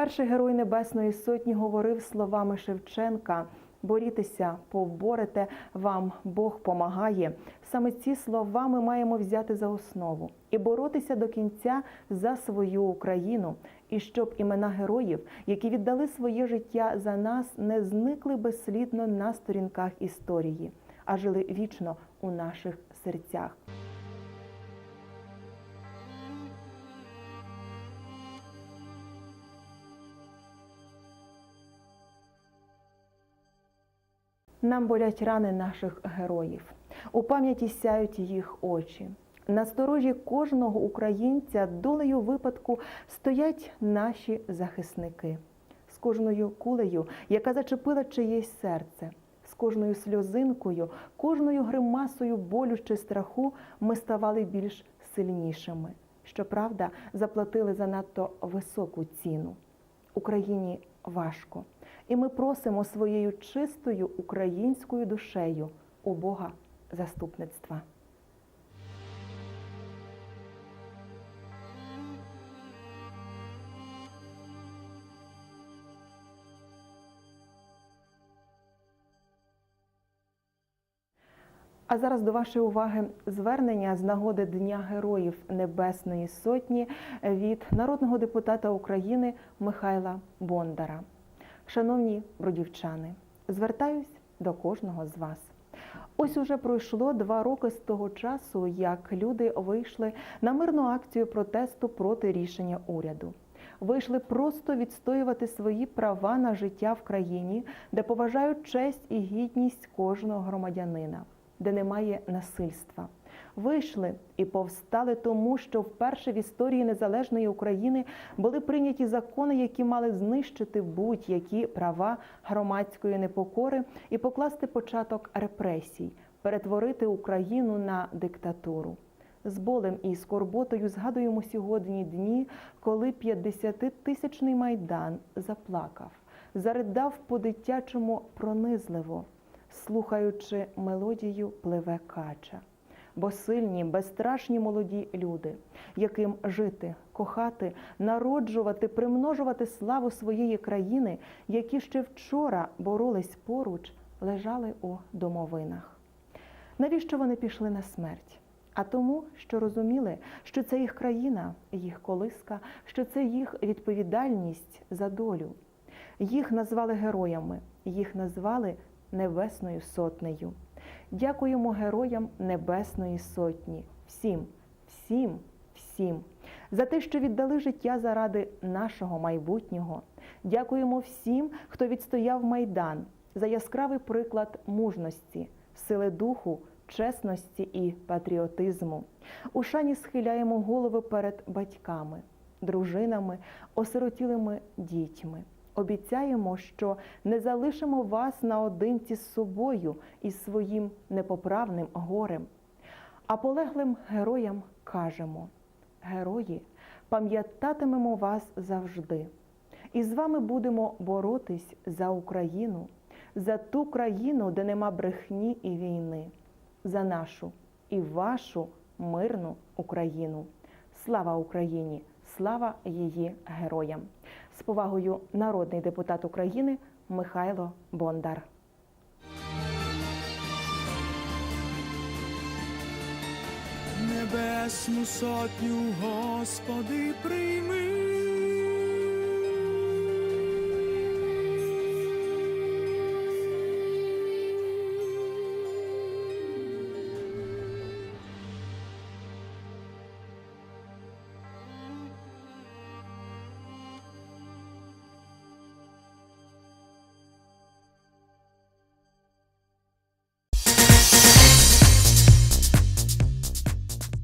Перший герой Небесної Сотні говорив словами Шевченка. Борітеся, поборете, вам Бог помагає. Саме ці слова ми маємо взяти за основу і боротися до кінця за свою Україну, і щоб імена героїв, які віддали своє життя за нас, не зникли безслідно на сторінках історії, а жили вічно у наших серцях. Нам болять рани наших героїв. У пам'яті сяють їх очі. На сторожі кожного українця долею випадку стоять наші захисники. З кожною кулею, яка зачепила чиєсь серце, з кожною сльозинкою, кожною гримасою болю чи страху ми ставали більш сильнішими. Щоправда, заплатили занадто високу ціну. Україні важко. І ми просимо своєю чистою українською душею у Бога заступництва. А зараз до вашої уваги звернення з нагоди Дня Героїв Небесної Сотні від народного депутата України Михайла Бондара. Шановні бродівчани, звертаюсь до кожного з вас. Ось уже пройшло два роки з того часу, як люди вийшли на мирну акцію протесту проти рішення уряду. Вийшли просто відстоювати свої права на життя в країні, де поважають честь і гідність кожного громадянина, де немає насильства. Вийшли і повстали тому, що вперше в історії незалежної України були прийняті закони, які мали знищити будь-які права громадської непокори і покласти початок репресій, перетворити Україну на диктатуру. З болем і скорботою згадуємо сьогодні дні, коли 50-тисячний майдан заплакав, заридав по-дитячому пронизливо, слухаючи мелодію пливе кача бо сильні, безстрашні молоді люди, яким жити, кохати, народжувати, примножувати славу своєї країни, які ще вчора боролись поруч, лежали у домовинах. Навіщо вони пішли на смерть? А тому, що розуміли, що це їх країна, їх колиска, що це їх відповідальність за долю. Їх назвали героями, їх назвали Небесною Сотнею. Дякуємо героям Небесної Сотні, всім, всім, всім за те, що віддали життя заради нашого майбутнього. Дякуємо всім, хто відстояв майдан за яскравий приклад мужності, сили духу, чесності і патріотизму. У шані схиляємо голови перед батьками, дружинами, осиротілими дітьми. Обіцяємо, що не залишимо вас наодинці з собою і своїм непоправним горем. А полеглим героям кажемо: герої, пам'ятатимемо вас завжди, і з вами будемо боротись за Україну, за ту країну, де нема брехні і війни, за нашу і вашу мирну Україну. Слава Україні! Слава її героям! З повагою народний депутат України Михайло Бондар. Небесну сотню, Господи, прийми,